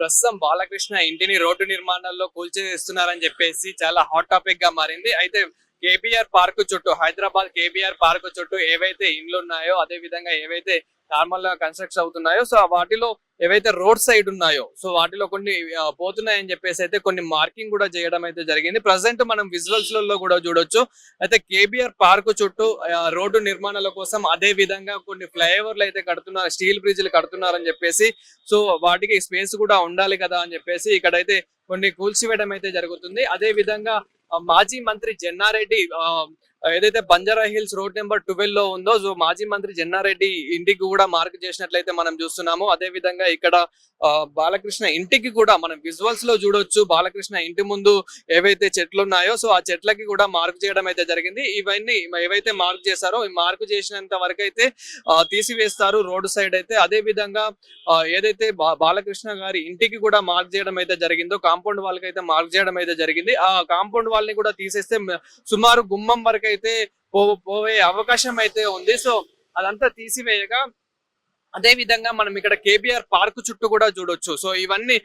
ప్రస్తుతం బాలకృష్ణ ఇంటిని రోడ్డు నిర్మాణాల్లో కూల్చేస్తున్నారని చెప్పేసి చాలా హాట్ టాపిక్గా మారింది. అయితే కేబిఆర్ పార్క్ చుట్టూ హైదరాబాద్ కేబిఆర్ పార్క్ చుట్టూ ఏవైతే ఇండ్లు ఉన్నాయో అదే విధంగా ఏవైతే నార్మల్గా కన్స్ట్రక్ట్ అవుతున్నాయో సో వాటిలో ఏవైతే రోడ్ సైడ్ ఉన్నాయో సో వాటిలో కొన్ని పోతున్నాయని చెప్పేసి అయితే కొన్ని మార్కింగ్ కూడా చేయడం అయితే జరిగింది. ప్రజెంట్ మనం విజువల్స్లలో కూడా చూడొచ్చు. అయితే కేబిఆర్ పార్క్ చుట్టూ రోడ్డు నిర్మాణాల కోసం అదే విధంగా కొన్ని ఫ్లైఓవర్లు అయితే కడుతున్నారు స్టీల్ బ్రిడ్జ్లు కడుతున్నారని చెప్పేసి సో వాటికి స్పేస్ కూడా ఉండాలి కదా అని చెప్పేసి ఇక్కడైతే కొన్ని కూల్చివేయడం అయితే జరుగుతుంది. అదే విధంగా మాజీ మంత్రి జన్నారెడ్డి ఆ, ఏదైతే బంజారా హిల్స్ రోడ్ నెంబర్ ట్వెల్వ్లో ఉందో సో మాజీ మంత్రి జన్నారెడ్డి ఇంటికి కూడా మార్క్ చేసినట్లయితే మనం చూస్తున్నాము. అదే విధంగా ఇక్కడ ఆ, బాలకృష్ణ ఇంటికి కూడా మనం విజువల్స్లో చూడొచ్చు. బాలకృష్ణ ఇంటి ముందు ఏవైతే చెట్లు ఉన్నాయో సో ఆ చెట్లకి కూడా మార్క్ చేయడం అయితే జరిగింది. ఇవన్నీ ఏవైతే మార్క్ చేశారో ఈ మార్క్ చేసినంత వరకు అయితే తీసివేస్తారు రోడ్ సైడ్ అయితే. అదే విధంగా ఏదైతే బాలకృష్ణ గారి ఇంటికి కూడా మార్క్ చేయడం అయితే జరిగిందో కాంపౌండ్ వాళ్ళకి అయితే మార్క్ చేయడం అయితే జరిగింది. ఆ కాంపౌండ్ వాళ్ళని కూడా తీసేస్తే సుమారు గుమ్మం వరకు అయితే పో పోయే అవకాశం అయితే ఉంది. సో అదంతా తీసివేయగా అదే విధంగా మనం ఇక్కడ కేబిఆర్ పార్క్ చుట్టూ కూడా చూడొచ్చు. సో ఇవన్నీ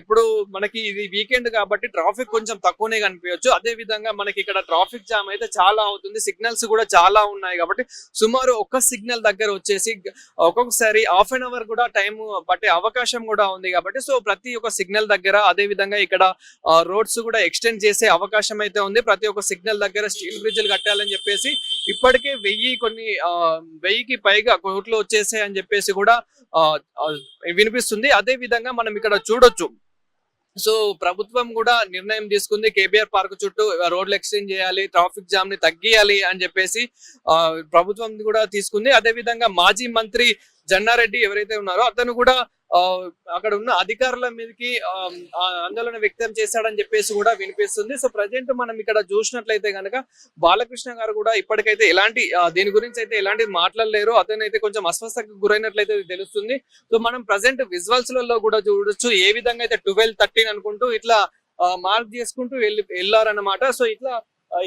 ఇప్పుడు మనకి ఇది వీకెండ్ కాబట్టి ట్రాఫిక్ కొంచెం తక్కువనే కనిపించవచ్చు అదే విధంగా మనకి ఇక్కడ ట్రాఫిక్ జామ్ అయితే చాలా అవుతుంది. సిగ్నల్స్ కూడా చాలా ఉన్నాయి కాబట్టి సుమారు ఒక్క సిగ్నల్ దగ్గర వచ్చేసి ఒక్కొక్కసారి హాఫ్ అన్ అవర్ కూడా టైం పట్టే అవకాశం కూడా ఉంది కాబట్టి సో ప్రతి ఒక్క సిగ్నల్ దగ్గర అదే విధంగా ఇక్కడ రోడ్స్ కూడా ఎక్స్టెండ్ చేసే అవకాశం అయితే ఉంది. ప్రతి ఒక్క సిగ్నల్ దగ్గర స్టీల్ బ్రిడ్జ్లు కట్టాలని చెప్పేసి ఇప్పటికే వెయ్యి కొన్ని వెయ్యికి పైగా కోట్లు వచ్చేసాయి అని చెప్పేసి కూడా వినిపిస్తుంది. అదే విధంగా మనం ఇక్కడ చూడొచ్చు. సో ప్రభుత్వం కూడా నిర్ణయం తీసుకుంది కేబిఆర్ పార్క్ చుట్టూ రోడ్లు ఎక్స్చేంజ్ చేయాలి ట్రాఫిక్ జామ్ని తగ్గియాలి అని చెప్పేసి ఆ, ప్రభుత్వం కూడా తీసుకుంది. అదే విధంగా మాజీ మంత్రి జన్నారెడ్డి ఎవరైతే ఉన్నారో అతను కూడా అక్కడ ఉన్న అధికారుల మీదకి ఆందోళన వ్యక్తం చేశాడని చెప్పేసి కూడా వినిపిస్తుంది. సో ప్రజెంట్ మనం ఇక్కడ చూసినట్లయితే కనుక బాలకృష్ణ గారు కూడా ఇప్పటికైతే ఎలాంటి దీని గురించి అయితే ఎలాంటి మాట్లాడలేరు. అతను అయితే కొంచెం అస్వస్థకు గురైనట్లయితే తెలుస్తుంది. సో మనం ప్రజెంట్ విజువల్స్లలో కూడా చూడొచ్చు. ఏ విధంగా అయితే ట్వెల్వ్ థర్టీన్ అనుకుంటూ ఇట్లా మార్క్ చేసుకుంటూ వెళ్ళి వెళ్ళారనమాట సో ఇట్లా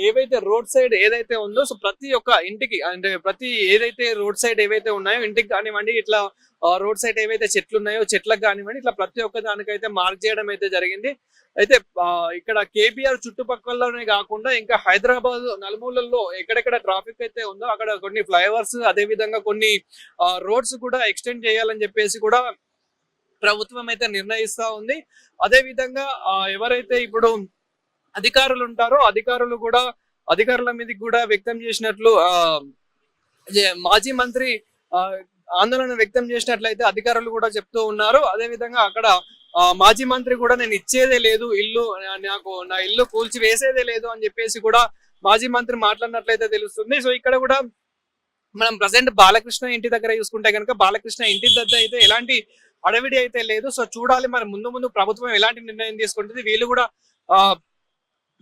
ఏవైతే రోడ్ సైడ్ ఏదైతే ఉందో సో ప్రతి ఒక్క ఇంటికి అంటే ప్రతి ఏదైతే రోడ్ సైడ్ ఏవైతే ఉన్నాయో ఇంటికి కానివ్వండి ఇట్లా రోడ్ సైడ్ ఏవైతే చెట్లు ఉన్నాయో చెట్లకు కానివ్వండి ఇట్లా ప్రతి ఒక్క దానికైతే మార్క్ చేయడం అయితే జరిగింది. అయితే ఇక్కడ కేబిఆర్ చుట్టుపక్కలనే కాకుండా ఇంకా హైదరాబాద్ నలుమూలల్లో ఎక్కడెక్కడ ట్రాఫిక్ అయితే ఉందో అక్కడ కొన్ని ఫ్లైఓవర్స్ అదే విధంగా కొన్ని రోడ్స్ కూడా ఎక్స్టెండ్ చేయాలని చెప్పేసి కూడా ప్రభుత్వం అయితే నిర్ణయిస్తా ఉంది. అదే విధంగా ఎవరైతే ఇప్పుడు అధికారులు ఉంటారో అధికారులు కూడా అధికారుల మీద కూడా వ్యక్తం చేసినట్లు ఆ మాజీ మంత్రి ఆ, ఆందోళన వ్యక్తం చేసినట్లయితే అధికారులు కూడా చెప్తూ ఉన్నారు. అదే విధంగా అక్కడ మాజీ మంత్రి కూడా నేను ఇచ్చేదే లేదు ఇల్లు నాకు నా ఇల్లు కూల్చి వేసేదే లేదు అని చెప్పేసి కూడా మాజీ మంత్రి మాట్లాడినట్లయితే తెలుస్తుంది. సో ఇక్కడ కూడా మనం ప్రజెంట్ బాలకృష్ణ ఇంటి దగ్గర చూసుకుంటే కనుక బాలకృష్ణ ఇంటి దగ్గర అయితే ఎలాంటి అడవిడి అయితే లేదు. సో చూడాలి మరి ముందు ముందు ప్రభుత్వం ఎలాంటి నిర్ణయం తీసుకుంటుంది. వీళ్ళు కూడా ఆ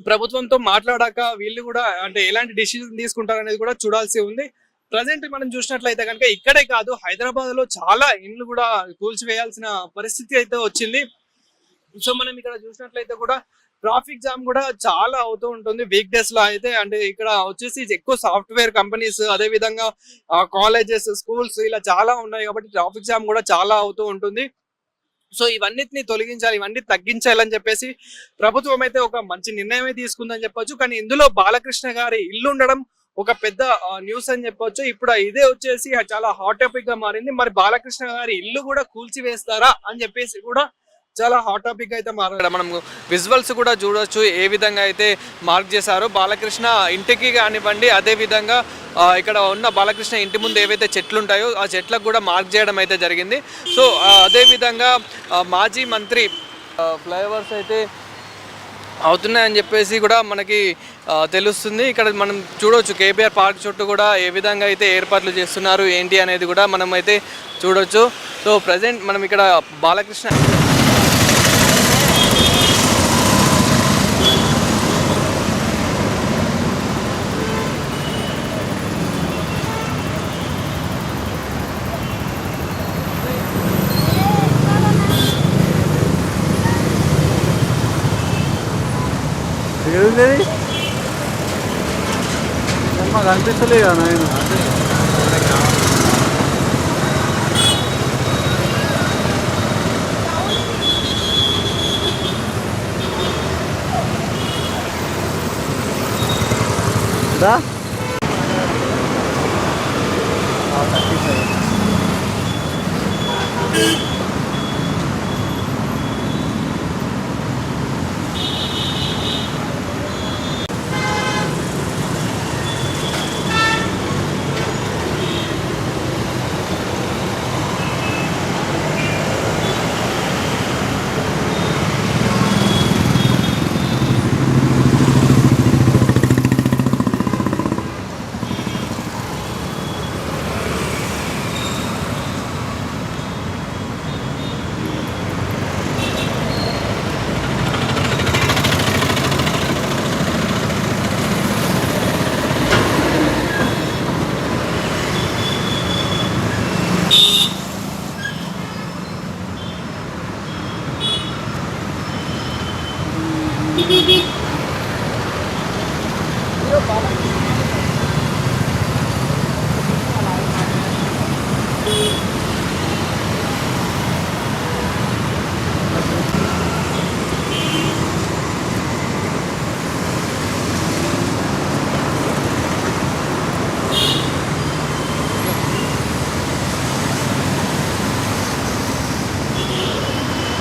ప్రభుత్వంతో మాట్లాడాక వీళ్ళు కూడా అంటే ఎలాంటి డిసిజన్ తీసుకుంటారు అనేది కూడా చూడాల్సి ఉంది. ప్రజెంట్ మనం చూసినట్లయితే కనుక ఇక్కడే కాదు హైదరాబాద్లో చాలా ఇండ్లు కూడా కూల్చివేయాల్సిన పరిస్థితి అయితే వచ్చింది. సో మనం ఇక్కడ చూసినట్లయితే కూడా ట్రాఫిక్ జామ్ కూడా చాలా అవుతూ ఉంటుంది. వీక్ డేస్లో అయితే అంటే ఇక్కడ వచ్చేసి ఎక్కువ సాఫ్ట్వేర్ కంపెనీస్ అదే విధంగా కాలేజెస్ స్కూల్స్ ఇలా చాలా ఉన్నాయి కాబట్టి ట్రాఫిక్ జామ్ కూడా చాలా అవుతూ ఉంటుంది. సో ఇవన్నిటిని తొలగించాలి ఇవన్నీ తగ్గించాలని చెప్పేసి ప్రభుత్వం అయితే ఒక మంచి నిర్ణయమే తీసుకుందని చెప్పొచ్చు. కానీ ఇందులో బాలకృష్ణ గారి ఇల్లు ఉండడం ఒక పెద్ద న్యూస్ అని చెప్పొచ్చు. ఇప్పుడు ఇదే వచ్చేసి చాలా హాట్ టాపిక్గా మారింది. మరి బాలకృష్ణ గారి ఇల్లు కూడా కూల్చివేస్తారా అని చెప్పేసి కూడా చాలా హాట్ టాపిక్ అయితే మారాడు మనం విజువల్స్ కూడా చూడొచ్చు ఏ విధంగా అయితే మార్క్ చేశారో. బాలకృష్ణ ఇంటికి కానివ్వండి అదే విధంగా ఇక్కడ ఉన్న బాలకృష్ణ ఇంటి ముందు ఏవైతే చెట్లు ఉంటాయో ఆ చెట్లకు కూడా మార్క్ చేయడం అయితే జరిగింది. సో అదే విధంగా మాజీ మంత్రి ఫ్లైఓవర్స్ అయితే అవుతున్నాయని చెప్పేసి కూడా మనకి తెలుస్తుంది. ఇక్కడ మనం చూడొచ్చు కేబిఆర్ పార్క్ చుట్టూ కూడా ఏ విధంగా అయితే ఏర్పాట్లు చేస్తున్నారు ఏంటి అనేది కూడా మనం అయితే చూడొచ్చు. సో ప్రజెంట్ మనం ఇక్కడ బాలకృష్ణ ఇది మాకు అనిపిస్తలేదు కదా నాయన దా Nước.